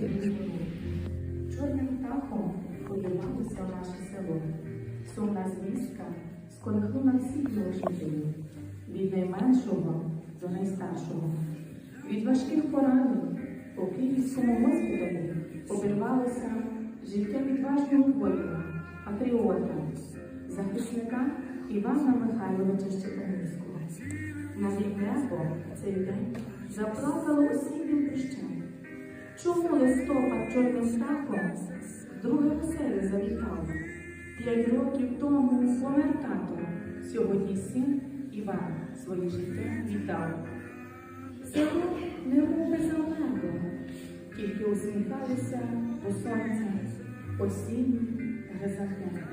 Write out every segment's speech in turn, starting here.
Чорним птахом подивилося наше село. Сумна звістка сколихнула всіх його. Від найменшого до найстаршого. Від важких поранень по київському госпіталі обірвалося життя відважного воїна, патріота, захисника Івана Михайловича Щепанівського. Навіть небо цей день заплакало осіннім дощем. Чому листопад птахом друге веселе завітав? П'ять років тому помер тато, сьогодні син Іван своє життя віддав. Село не робить небо, тільки усміхалися до сонця осінні гризахне.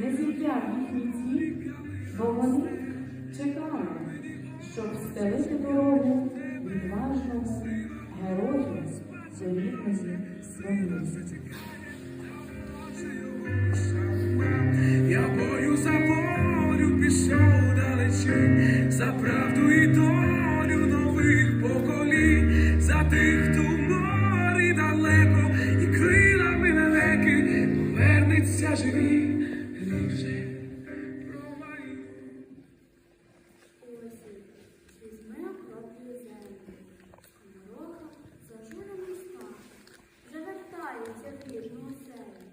Не зів'яв їхній цвіт, бо вони Я бою за волю пішов далечінь, за правду і долю нових поколінь, за тих, хто морі далеко, і крилами навеки повернеться живі же промайнув. Осінь, візьме кроплю землю, Скомороха зажурений спав, вже вертається в рідну оселю,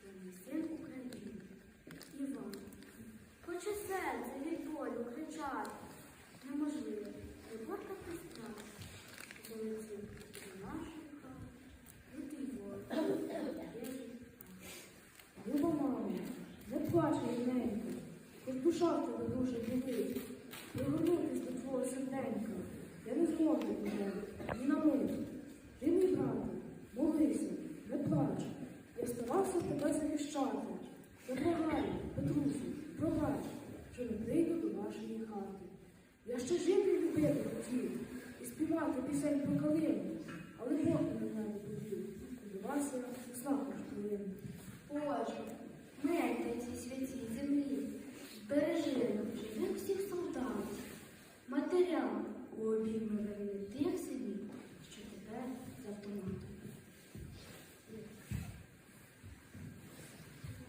Свій син України, Іван. Хоче серце від болю кричати, неможливо, робота пустра, Залетів до наших хат, лютий ворог, Люба мамо, не плач, рідненько, хоч душа в тебе дуже болить. Повернутись до твого серденька я не зможу вже, ні на мить. Ти, мій брате, молися, не плач. Я старався тебе захищати. Я благаю, Петрусю, пробач, що не прийду до вашої хати. Я ще жити любити хотів і співати пісень про калину, але Бог мене не повів. Сподівався, слава хвилину. Боже, миль на цій святій землі, бережи нам живих всіх солдатів, матерям у обійми верни тих синів, що тебе з автоматом.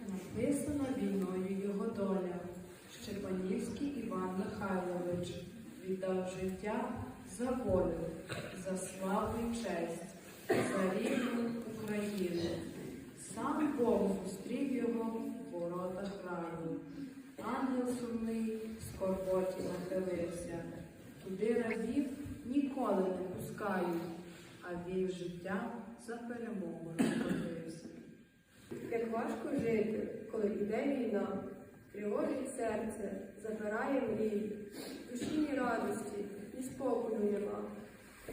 Написана війною його доля. Щепанівський Іван Михайлович віддав життя за волю, за славу і честь, за рідну Україну. Сам Бог зустрів його в воротах раю. Ангел сумний в скорботі нахилився. Туди рабів ніколи не пускають, а вів життя за перемогу розходився. Як важко жити, коли йде війна, тривожить серце, забирає мрії, душі ні радості, ні спокою нема.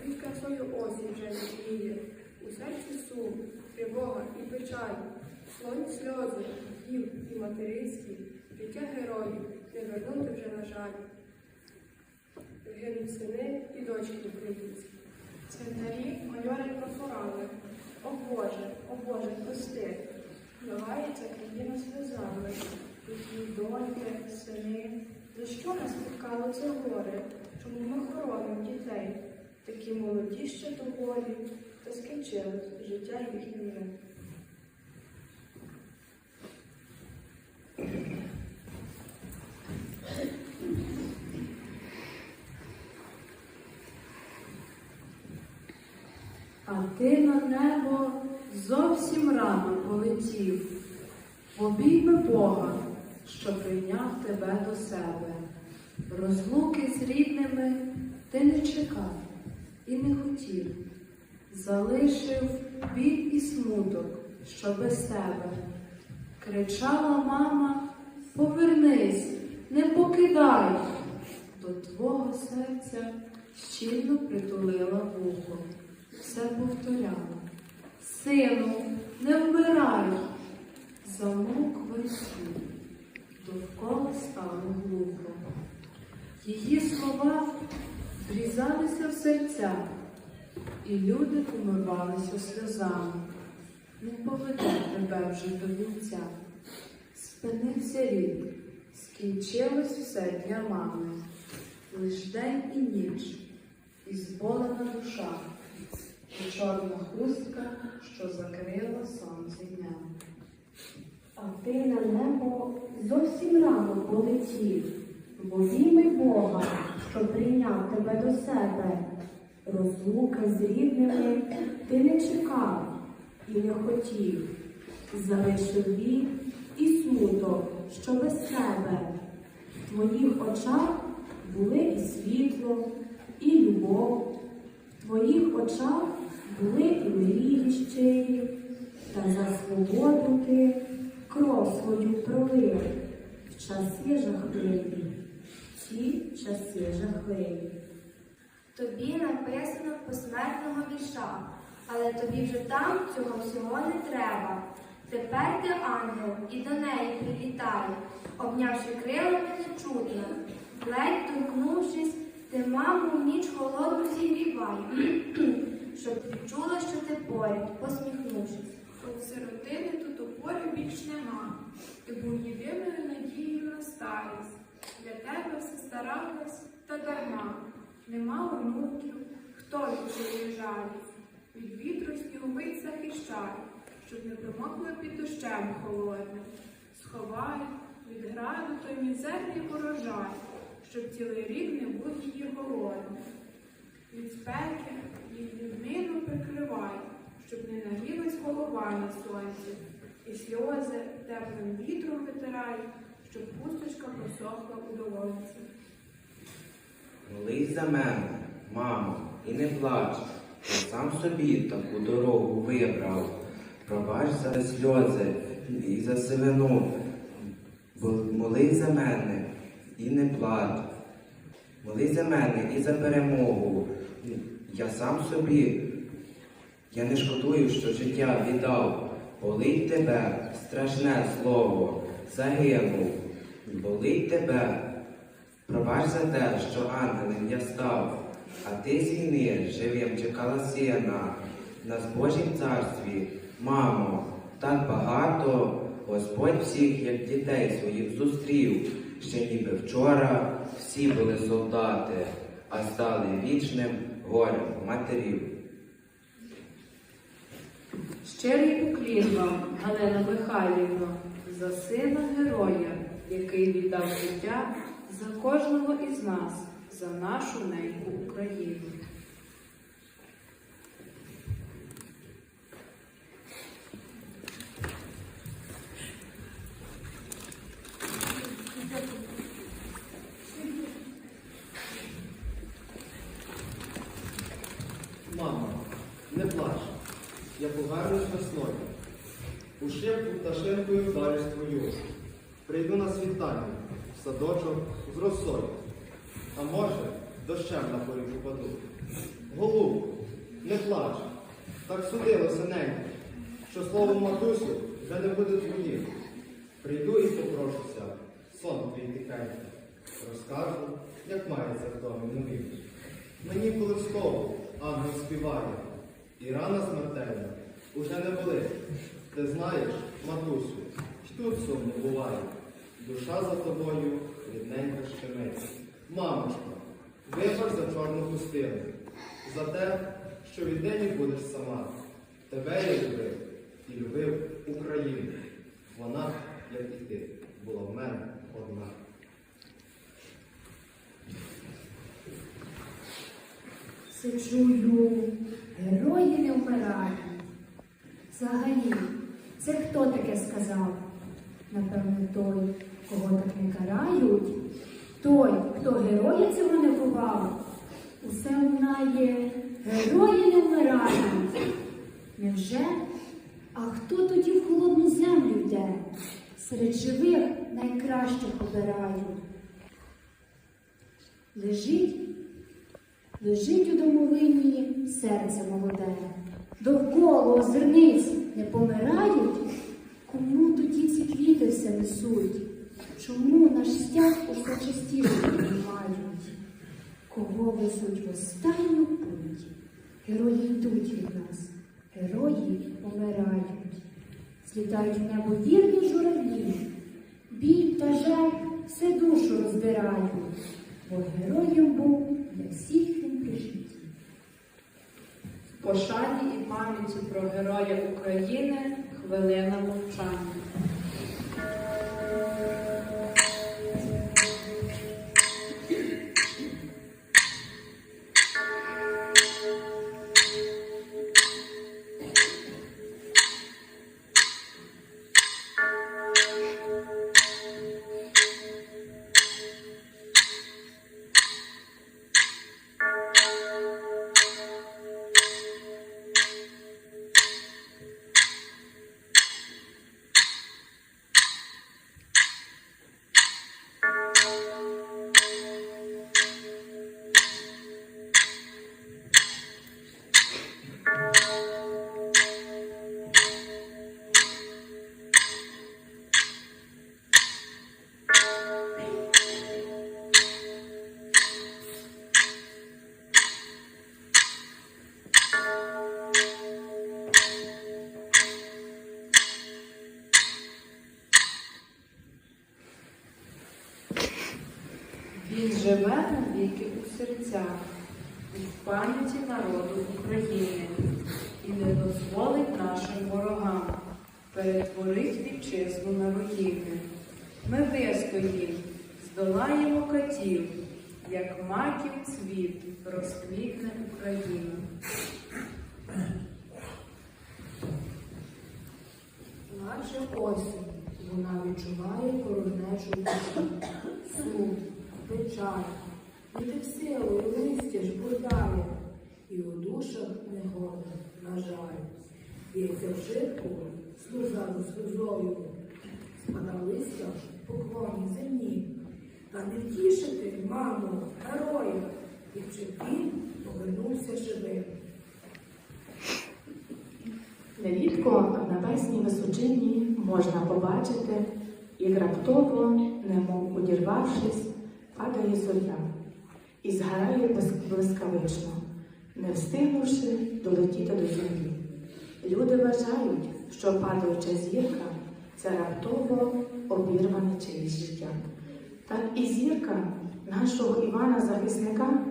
Від красою осінь вже не діє, у серці сум, тривога і печаль, слоні сльози, дів і материнські, життя героїв не вернути вже, на жаль. Гинуть сини і дочки українські. Цвинтарі майори профорали. О Боже, о Боже, прости. Вливається країна сльозами. Їхні доньки, сини. За що нас спіткало це горе? Чому ми хоронимо дітей? Такі молоді ще доволі, та скінчилось життя їхнє. А ти на небо зовсім рано полетів, обійми Бога, що прийняв тебе до себе. Розлуки з рідними ти не чекав і не хотів, залишив біль і смуток, що без тебе. Кричала мама, повернись, не покидай. До твого серця щільно притулила вухо все повторяла. Сину, не вмирай. Замок весь довкола стало глухо. Її слова врізалися в серця, і люди помивалися сльозами. Не поведе тебе вже до вінця. Спинився рік, скінчилось все для мами. Лиш день і ніч, і зболена душа. і чорна хустка, що закрила сонце днем. А ти на небо зовсім рано полетів, бо війми Бога, що прийняв тебе до себе. Розлуки з рідними ти не чекав і не хотів. Залишив біль і смуток, що без себе. В твоїх очах були і світло, і любов. В твоїх очах були і мрії щирі, та за свободу ти кров свою пролив в часи жахливі, ті часи жахливі. Тобі написано посмертного віша, але тобі вже там цього всього не треба. Тепер ти ангел і до неї прилітай, обнявши крилами нечутно, ледь торкнувшись, ти маму в ніч холодну зігрівай, щоб відчула, що ти поряд, посміхнувшись. От сиротини тут опори більш нема. Ти був єдиною надією на старість. Для тебе все старалась та дарма. Нема онуків, хто від цієї жалість. Від вітру снігомить захищай, щоб не промокли під дощем холодним. Сховай від граду той мізерний урожай, щоб цілий рік не був її голодним. Від спеки їх відміну прикривай, щоб не нагрілась голова на сонці, і сльози теплим вітром витирай, щоб пусточка просохла у долонці. Молись за мене, мамо, і не плач. Я сам собі таку дорогу вибрав. Пробач за сльози і за сивину. Молись за мене і не плач. Молись за мене і за перемогу. Я сам собі, я не шкодую, що життя віддав. Болить тебе страшне слово, загинув. Болить тебе. Пробач за те, що ангелем я став, а ти з війни живим чекала сина на Божім царстві, мамо, так багато Господь всіх, як дітей своїх зустрів, ще ніби вчора всі були солдати, а стали вічним горем матерів. Щирий уклін вам, Галина Михайлівна, за сина героя, який віддав життя за кожного із нас, за нашу неньку Україну. Мамо, не плач, я повернусь весною. У шибку пташинкою вдариш твою. Прийду на світанні, в садочок з росою. А може, дощем на полі попаду. Голубку, не плач, так судилося ненько, що слово матусю вже не буде твоїм. Прийду і попрошуся, сон твій тихенький. Розкажу, як мається в домі нові. Мені колисково ангел співає, і рана смертельна уже не болить. Ти знаєш, матусю, й тут сумно буває. Душа за тобою рідненька щемить. Мамочко, вибач за чорну пустину, за те, що віднині будеш сама. Тебе я любив і любив Україну. Вона, як і ти, була в мене одна. Все чую, герої не вмирають. Взагалі, це хто таке сказав? Напевне, той, кого так не карають, той, хто героя цього не бував. Усе лунає, герої не вмирають. Невже? А хто тоді в холодну землю йде? Серед живих найкращих обирають. Лежить Лежить у домовині серце молоде, довкола озерниць не помирають, кому тоді ці квіти все несуть? Чому наш стяг усе частіше піднімають? Кого везуть в останню путь? Герої йдуть від нас, герої помирають, злітають в небо вірні журавлі, біль та жаль все душу роздирають, бо героєм був для всіх він при житті. Пошані і пам'яті про героя України хвилина мовчання. Живе навіки у серцях і в пам'яті народу України і не дозволить нашим ворогам перетворить вітчизну на руїни. Ми вистоїм, здолаємо катів, як маків цвіт розквітне Україна. Наче осінь, вона відчуває душі, сум, печаль, і ти силу і листя ж бурдає, і у душах негода, на жаль. Б'ється в шибку, слуза за спада листя в поклоні землі. Та не втішити, мамо, героя, якщо він повернувся живим. Нерідко в небесній височині можна побачити, як раптово, немов удірвавшись, падає зоря і згорає блискавично, не встигнувши долетіти до землі. Люди вважають, що падаюча зірка це раптово обірване чиєсь життя. Так і зірка нашого Івана Захисника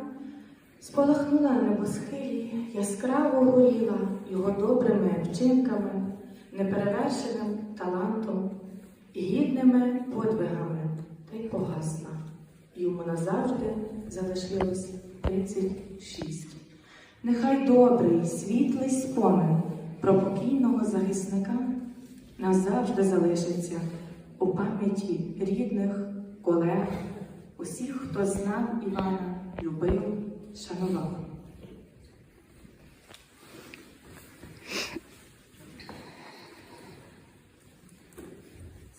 Спалахнула на небосхилі, яскраво горіла його добрими вчинками, неперевершеним талантом гідними подвигами, та й погасла. Йому назавжди залишилось 36. Нехай добрий, світлий спомин про покійного захисника назавжди залишиться у пам'яті рідних, колег, усіх, хто знав Івана, любив, шанував.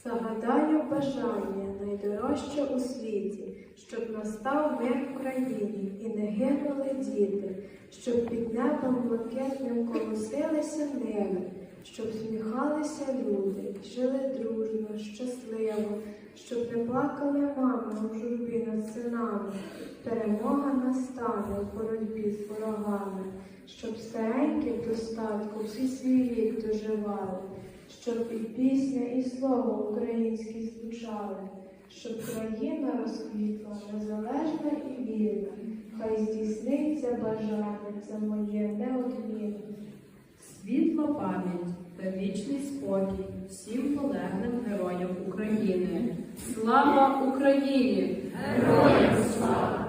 Загадаю бажання найдорожче у світі, щоб настав мир в країні і не гинули діти, щоб під небом блакитним колосилися ниви, щоб сміхалися люди, жили дружно, щасливо, щоб не плакали мами у журбі над синами. Перемога настане у боротьбі з ворогами, щоб старенькі в достатку всі свій вік доживали щоб і пісня, і слово українські звучали, щоб країна розквітла незалежна і вільна, хай здійсниться бажання це моє неодмінне. Світла пам'ять та вічний спокій всім полеглим героям України. Слава Україні! Героям слава!